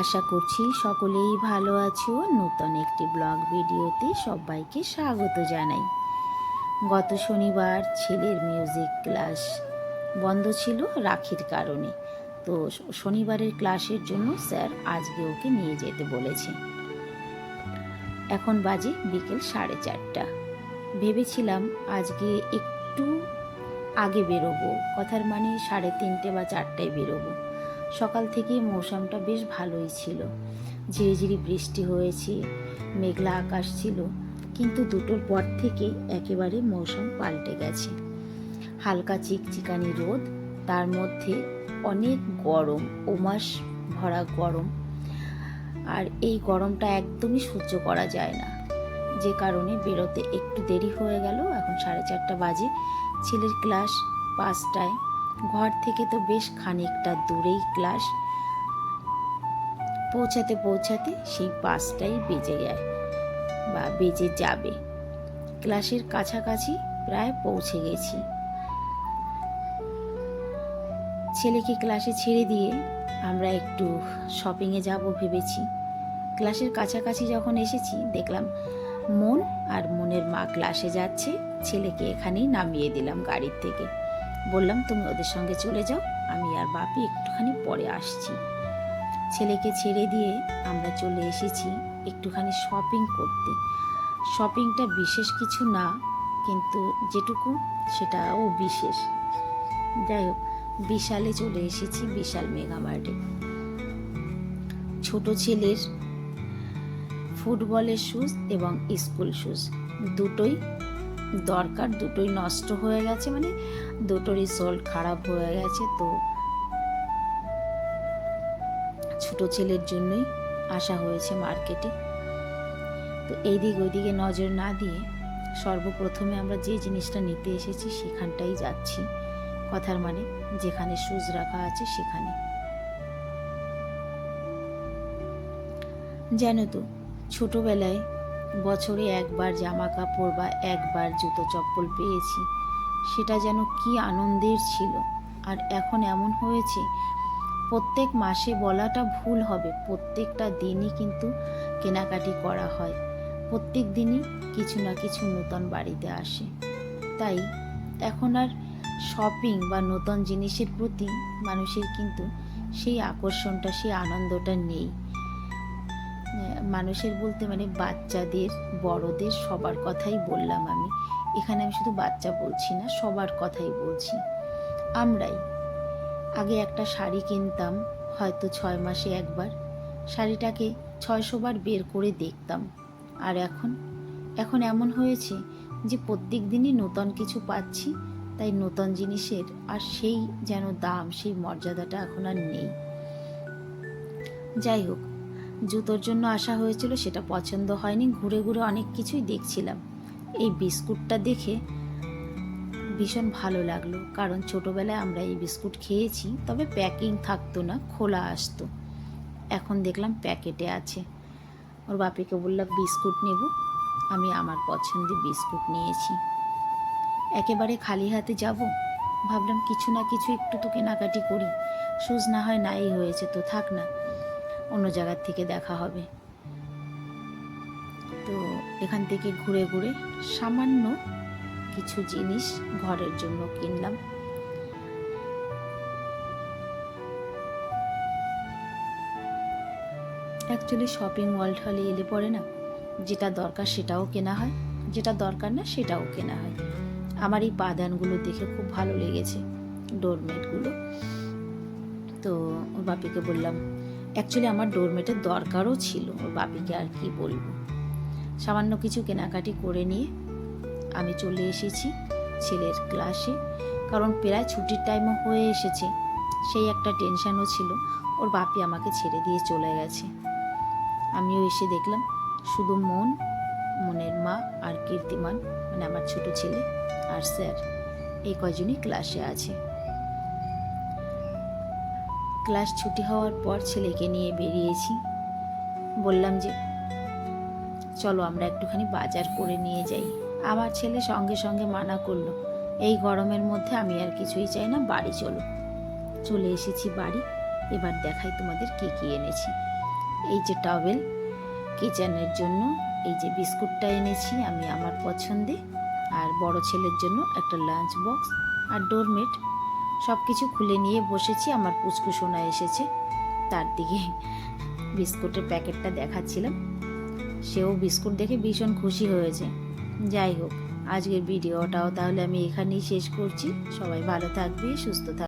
আশা করছি সকলেই ভালো আছো। নতুন একটি ব্লগ ভিডিওতে সবাইকে স্বাগত জানাই। গত শনিবার ছেলের মিউজিক ক্লাস বন্ধ ছিল রাখির কারণে। তো শনিবারের ক্লাসের জন্য স্যার আজকে ওকে নিয়ে যেতে বলেছে। এখন বাজে বিকেল সাড়ে চারটা। ভেবেছিলাম আজকে একটু আগে বেরোবো। কথার মানে সাড়ে তিনটে বা চারটায় বেরোবো। সকাল থেকে মৌসুমটা বেশ ভালোই ছিল। ঝিরিঝিরি বৃষ্টি হয়েছে, মেঘলা আকাশ ছিল, কিন্তু দুটোর পর থেকে একেবারে মৌসুম পাল্টে গেছে। হালকা চিকচিকানি রোদ, তার মধ্যে অনেক গরম, ওমাস ভরা গরম, আর এই গরমটা একদমই সহ্য করা যায় না। যে কারণে বেরোতে একটু দেরি হয়ে গেল, এখন সাড়ে চারটা বাজে। ছেলের ক্লাস পাঁচটায়। ঘর থেকে তো বেশ খানিকটা দূরেই ক্লাস। পৌঁছাতে পৌঁছাতে সেই পাঁচটাই বেজে যায় বা বেজে যাবে। ক্লাসের কাছাকাছি প্রায় পৌঁছে গেছি। ছেলেকে ক্লাসে ছেড়ে দিয়ে আমরা একটু শপিংয়ে যাব ভেবেছি। ক্লাসের কাছাকাছি যখন এসেছি, দেখলাম মন আর মনের মা ক্লাসে যাচ্ছে। ছেলেকে এখানেই নামিয়ে দিলাম গাড়ির থেকে। বললাম, তুমি ওদের সঙ্গে চলে যাও, আমি আর বাপি একটুখানি পরে আসছি। ছেলেকে ছেড়ে দিয়ে আমরা চলে এসেছি একটুখানি শপিং করতে। শপিংটা বিশেষ কিছু না, কিন্তু যেটুকু সেটাও বিশেষ। যাই হোক, বিশালে চলে এসেছি বিশাল মেগা মার্টে ছোট ছেলের ফুটবলের শুজ এবং স্কুল শুজ দুটোই দরকার, দুটোই নষ্ট হয়ে গেছে মানে দুটোরই সোল খারাপ হয়ে গেছে, তো ছোট ছেলের জন্যই আসা হয়েছে মার্কেটে তো এইদিক ওইদিকে নজর না দিয়ে সর্বপ্রথমে আমরা যে জিনিসটা নিতে এসেছি সেখানটাই যাচ্ছি, কথার মানে যেখানে শুজ রাখা আছে সেখানে। জানো তো, ছোটবেলায় বছরে একবার জামা কাপড় বা একবার জুতো চপ্পল পেয়েছি। সেটা যেন কি আনন্দের ছিল। আর এখন এমন হয়েছে, প্রত্যেক মাসে বলাটা ভুল হবে, প্রত্যেকটা দিনই কিন্তু কেনাকাটি করা হয়। প্রত্যেক দিনই কিছু না কিছু নতুন বাড়িতে আসে। তাই এখন আর শপিং বা নতুন জিনিসের প্রতি মানুষের কিন্তু সেই আকর্ষণটা, সেই আনন্দটা নেই। মানুষের বলতে মানে বাচ্চাদের, বড়দের সবার কথাই বললাম আমি। এখানে আমি শুধু বাচ্চা বলছি না, সবার কথাই বলছি। আমরাই। আগে একটা শাড়ি কিনতাম, হয়তো ছয় মাসে একবার। শাড়িটাকে ছয়শো বার বের করে দেখতাম। আর এখন? এখন এমন হয়েছে যে প্রত্যেক দিনই নতুন কিছু পাচ্ছি, তাই নতুন জিনিসের আর সেই যেন দাম, সেই মর্যাদাটা এখন আর নেই। যাই হোক জুতোর জন্য আসা হয়েছিল, সেটা পছন্দ হয়নি, ঘুরে ঘুরে অনেক কিছুই দেখছিলাম। এই বিস্কুটটা দেখে ভীষণ ভালো লাগল, কারণ ছোটোবেলায় আমরা এই বিস্কুট খেয়েছি, তবে প্যাকিং থাকতো না, খোলা আসতো। এখন দেখলাম প্যাকেটে আছে। ওর বাপিকে বললাম, বিস্কুট নেব। আমি আমার পছন্দের বিস্কুট নিয়েছি। একেবারে খালি হাতে যাব? ভাবলাম, কিছু না কিছু একটু তো কেনাকাটি করি। সুজ না হয় নাই হয়েছে তো, থাক না। অন্য জায়গার থেকে দেখা হবে। তো এখান থেকে ঘুরে ঘুরে সামান্য কিছু জিনিস ঘরের জন্য কিনলাম। অ্যাকচুয়ালি শপিং মল হলে এলে পরে না। যেটা দরকার সেটাও কেনা হয়। যেটা দরকার না, সেটাও কেনা হয়। আমার এই পাদানগুলো দেখে খুব ভালো লেগেছে। ডোরমেটগুলো তো ওর বাপিকে বললাম অ্যাকচুয়ালি আমার ডোরমেটের দরকারও ছিল, ওর বাপিকে আর কি বলব। সামান্য কিছু কেনাকাটি করে নিয়ে আমি চলে এসেছি ছেলের ক্লাসে কারণ প্রায় ছুটির টাইমও হয়ে এসেছে, সেই একটা টেনশানও ছিল, ওর বাপি আমাকে ছেড়ে দিয়ে চলে গেছে। আমিও এসে দেখলাম শুধু মন, মনের মা আর কীর্তিমান মানে আমার ছোট ছেলে আর স্যার, এই কয়জনই ক্লাসে আছে। ক্লাস ছুটি হওয়ার পর ছেলেকে নিয়ে বেরিয়েছি। বললাম যে, চলো আমরা একটুখানি বাজার করে নিয়ে যাই। আমার ছেলে সঙ্গে সঙ্গে মানা করল, এই গরমের মধ্যে আমি আর কিছুই চাই না, বাড়ি চলো। চলে এসেছি বাড়ি, এবার দেখাই তোমাদের কি কি এনেছি। এই যে টাওয়েল কিচেনের জন্য এই যে বিস্কুটটা এনেছি আমি আমার পছন্দে, আর বড় ছেলের জন্য একটা লাঞ্চ বক্স আর ডোরমেট সব কিছু খুলে নিয়ে বসেছি, আমার পুচকু সোনা এসেছে। তার দিকে বিস্কুটের প্যাকেটটা দেখাচ্ছিলাম। সেও বিস্কুট দেখে ভীষণ খুশি হয়েছে। যাই হোক, আজকের ভিডিওটাও তাহলে আমি এখানেই শেষ করছি। সবাই ভালো থাকবে, সুস্থ থাকবে